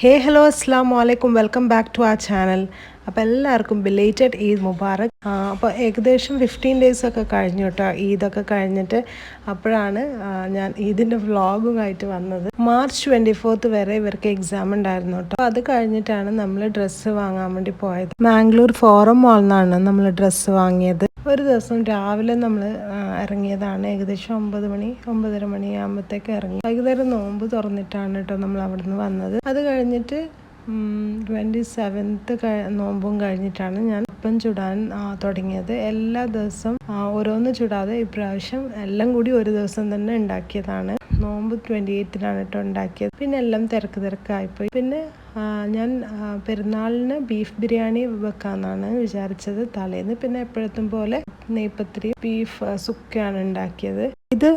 ഹേ hello അസ്സാം വലൈക്കും welcome back to ആ ചാനൽ അപ്പോൾ എല്ലാവർക്കും ബിലേറ്റഡ് ഈദ് മുബാറക്. അപ്പോൾ ഏകദേശം ഫിഫ്റ്റീൻ ഡേയ്സ് ഒക്കെ കഴിഞ്ഞു കേട്ടോ. ഈദൊക്കെ കഴിഞ്ഞിട്ട് അപ്പോഴാണ് ഞാൻ ഈദിന്റെ വ്ളോഗുമായിട്ട് വന്നത്. മാർച്ച് ട്വന്റി ഫോർത്ത് വരെ ഇവർക്ക് എക്സാം ഉണ്ടായിരുന്നു കേട്ടോ. അത് കഴിഞ്ഞിട്ടാണ് നമ്മൾ ഡ്രസ്സ് വാങ്ങാൻ വേണ്ടി പോയത്. മാംഗ്ലൂർ ഫോറം മാളിൽ നിന്നാണ് നമ്മൾ ഡ്രസ്സ് വാങ്ങിയത്. ഒരു ദിവസം രാവിലെ നമ്മൾ ഇറങ്ങിയതാണ്. ഏകദേശം ഒമ്പത് മണി ഒമ്പതര മണി ആകുമ്പോഴത്തേക്ക് ഇറങ്ങി. വൈകുന്നേരം നോമ്പ് തുറന്നിട്ടാണ് കേട്ടോ നമ്മൾ അവിടുന്ന് വന്നത്. അത് കഴിഞ്ഞിട്ട് ട്വന്റി സെവൻത്ത് നോമ്പും കഴിഞ്ഞിട്ടാണ് ഞാൻ അപ്പം ചുടാൻ തുടങ്ങിയത്. എല്ലാ ദിവസവും ഓരോന്ന് ചുടാതെ ഇപ്രാവശ്യം എല്ലാം കൂടി ഒരു ദിവസം തന്നെ ഉണ്ടാക്കിയതാണ്. നോമ്പ് ട്വന്റി എയ്ത്തിനാണ് കേട്ടോ ഉണ്ടാക്കിയത്. പിന്നെ എല്ലാം തിരക്ക് തിരക്കായിപ്പോയി. പിന്നെ ഞാൻ പെരുന്നാളിന് ബീഫ് ബിരിയാണി വെക്കാമെന്നാണ് വിചാരിച്ചത് തലേന്ന്. പിന്നെ എപ്പോഴത്തും പോലെ നെയ്പത്തിരി ബീഫ് സുക്കയാണ് ഉണ്ടാക്കിയത്. ഇത്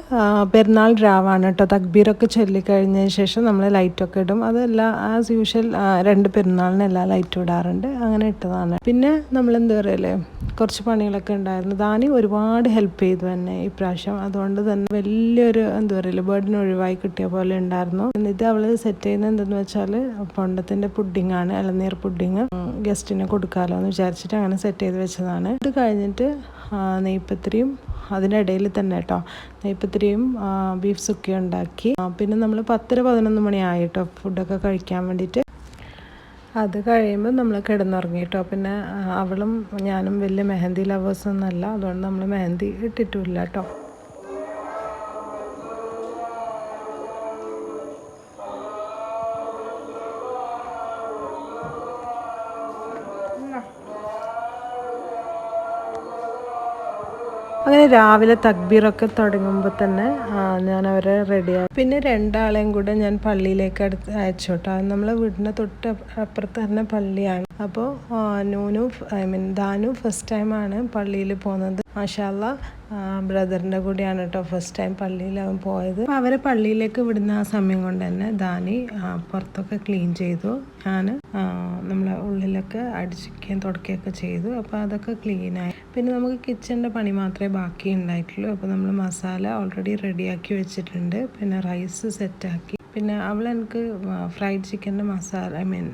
പെരുന്നാൾ രാവാണ് കേട്ടോ. തക്ബീറൊക്കെ ചൊല്ലിക്കഴിഞ്ഞതിന് ശേഷം നമ്മൾ ലൈറ്റൊക്കെ ഇടും. അതല്ല ആസ് യൂഷ്വൽ രണ്ട് പെരുന്നാളിന് എല്ലാ ലൈറ്റും ഇടാറുണ്ട്. അങ്ങനെ ഇട്ടതാണ്. പിന്നെ നമ്മൾ എന്താ പറയല്ലേ കുറച്ച് പണികളൊക്കെ ഉണ്ടായിരുന്നു. ദാനി ഒരുപാട് ഹെൽപ്പ് ചെയ്തു തന്നെ ഇപ്രാവശ്യം അതുകൊണ്ട് തന്നെ വലിയൊരു എന്താ പറയുക ബേർഡിന് ഒഴിവായി കിട്ടിയ പോലെ ഉണ്ടായിരുന്നു. ഇത് അവൾ സെറ്റ് ചെയ്യുന്നത് എന്തെന്ന് വെച്ചാൽ പൊണ്ടത്തിന്റെ പുഡിംഗ് ആണ് ഇളനീർ പുഡിങ് ഗസ്റ്റിന് കൊടുക്കാമല്ലോ എന്ന് വിചാരിച്ചിട്ട് അങ്ങനെ സെറ്റ് ചെയ്ത് വെച്ചതാണ്. ഇത് കഴിഞ്ഞിട്ട് നെയ്പത്തിരിയും അതിനിടയിൽ തന്നെ കേട്ടോ നെയ്പ്പത്തിരിയും ആ, ബീഫ് സുക്കിയും ഉണ്ടാക്കി. പിന്നെ നമ്മൾ പത്തര പതിനൊന്ന് മണി ആയിട്ടോ ഫുഡൊക്കെ കഴിക്കാൻ വേണ്ടിയിട്ട്. അത് കഴിയുമ്പോൾ നമ്മൾ കിടന്നുറങ്ങി കേട്ടോ. പിന്നെ അവളും ഞാനും വലിയ മെഹന്തി ലവേഴ്സ് ഒന്നല്ല അതുകൊണ്ട് നമ്മൾ മെഹന്തി ഇട്ടിട്ടില്ല കേട്ടോ. അങ്ങനെ രാവിലെ തക്ബീറൊക്കെ തുടങ്ങുമ്പോൾ തന്നെ ഞാൻ അവരെ റെഡിയായി പിന്നെ രണ്ടാളെയും കൂടെ ഞാൻ പള്ളിയിലേക്ക് അടുത്ത് അയച്ചു നമ്മളെ വീടിന്റെ തൊട്ട് അപ്പ- അപ്പുറത്ത് തന്നെ പള്ളിയാണ്. അപ്പോൾ നൂനു ഐ മീൻ ദാനു ഫസ്റ്റ് ടൈമാണ് പള്ളിയിൽ പോകുന്നത് മാഷാല്ല ബ്രദറിന്റെ കൂടെയാണ് കേട്ടോ ഫസ്റ്റ് ടൈം പള്ളിയിൽ അവൻ പോയത്. അപ്പോൾ അവരെ പള്ളിയിലേക്ക് വിടുന്ന ആ സമയം കൊണ്ട് തന്നെ ദാനി പുറത്തൊക്കെ ക്ലീൻ ചെയ്തു. ഞാൻ നമ്മളെ ഉള്ളിലൊക്കെ അടിച്ചിക്കുകയും തുടക്കുകയൊക്കെ ചെയ്തു. അപ്പോൾ അതൊക്കെ ക്ലീനായി പിന്നെ നമുക്ക് കിച്ചന്റെ പണി മാത്രമേ ബാക്കി ഉണ്ടായിട്ടുള്ളൂ അപ്പോൾ നമ്മൾ മസാല ഓൾറെഡി റെഡിയാക്കി വെച്ചിട്ടുണ്ട്. പിന്നെ റൈസ് സെറ്റാക്കി പിന്നെ അവൾ എനിക്ക് ഫ്രൈഡ് ചിക്കന്റെ മസാല ഐ മീൻ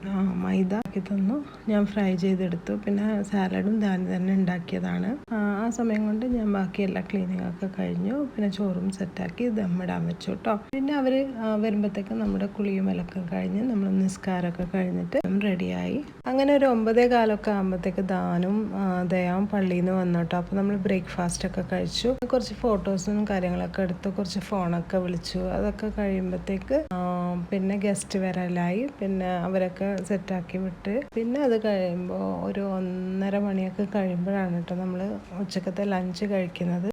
മൈദ ആക്കി തന്നു. ഞാൻ ഫ്രൈ ചെയ്തെടുത്തു. പിന്നെ സാലഡും ദാനി തന്നെ ഉണ്ടാക്കിയതാണ്. ആ, സമയം കൊണ്ട് ഞാൻ ബാക്കി എല്ലാ ക്ലീനിങ് ഒക്കെ കഴിഞ്ഞു. പിന്നെ ചോറും സെറ്റാക്കി ദമ്മിടാൻ വെച്ചു കേട്ടോ പിന്നെ അവർ വരുമ്പോഴത്തേക്ക് നമ്മുടെ കുളിയും വിലക്കും കഴിഞ്ഞ് നമ്മൾ നിസ്കാരമൊക്കെ കഴിഞ്ഞിട്ട് റെഡിയായി അങ്ങനെ ഒരു ഒമ്പതേ കാലമൊക്കെ ആകുമ്പോഴത്തേക്ക് ദാനും ദയാവും പള്ളിയിൽ നിന്ന് വന്നു കേട്ടോ അപ്പോൾ നമ്മൾ ബ്രേക്ക്ഫാസ്റ്റ് ഒക്കെ കഴിച്ചു. കുറച്ച് ഫോട്ടോസും കാര്യങ്ങളൊക്കെ എടുത്തു. കുറച്ച് ഫോണൊക്കെ വിളിച്ചു. അതൊക്കെ കഴിയുമ്പോഴത്തേക്ക് പിന്നെ ഗസ്റ്റ് വരലായി. പിന്നെ അവരൊക്കെ സെറ്റാക്കി വിട്ട്. പിന്നെ അത് കഴിയുമ്പോൾ ഒരു ഒന്നര മണിയൊക്കെ കഴിയുമ്പോഴാണ് കേട്ടോ നമ്മൾ ഉച്ചക്കത്തെ ലഞ്ച് കഴിക്കുന്നത്.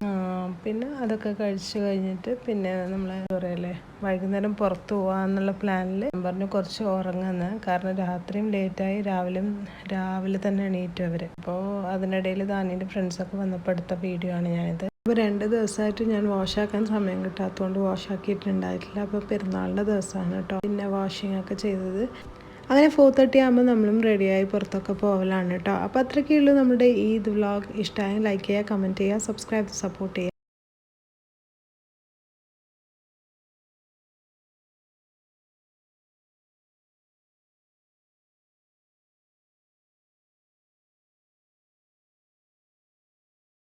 പിന്നെ അതൊക്കെ കഴിച്ചു കഴിഞ്ഞിട്ട് പിന്നെ നമ്മൾ പറയല്ലേ വൈകുന്നേരം പുറത്തു പോകാന്നുള്ള പ്ലാനിൽ പറഞ്ഞു കുറച്ച് ഉറങ്ങുന്നത് കാരണം രാത്രിയും ലേറ്റായി രാവിലെയും രാവിലെ തന്നെ എണീറ്റു അവർ അപ്പോൾ അതിനിടയിൽ ദാനിന്റെ ഫ്രണ്ട്സൊക്കെ വന്നപ്പോൾ എടുത്ത വീഡിയോ ആണ് ഞാനിത്. അപ്പോൾ രണ്ട് ദിവസമായിട്ട് ഞാൻ വാഷാക്കാൻ സമയം കിട്ടാത്തതുകൊണ്ട് വാഷാക്കിയിട്ടുണ്ടായിട്ടില്ല. അപ്പോൾ പെരുന്നാളിന്റെ ദിവസമാണ് കേട്ടോ പിന്നെ വാഷിംഗ് ഒക്കെ ചെയ്തത്. അങ്ങനെ ഫോർ തേർട്ടി ആകുമ്പോൾ നമ്മളും റെഡിയായി പുറത്തൊക്കെ പോകലാണ് കേട്ടോ അപ്പോൾ അത്രയ്ക്കേ ഉള്ളൂ നമ്മുടെ ഈ ഇത് വ്ളോഗ് ഇഷ്ടമായി ലൈക്ക് ചെയ്യുക കമന്റ് ചെയ്യുക സബ്സ്ക്രൈബ് സപ്പോർട്ട് ചെയ്യുക.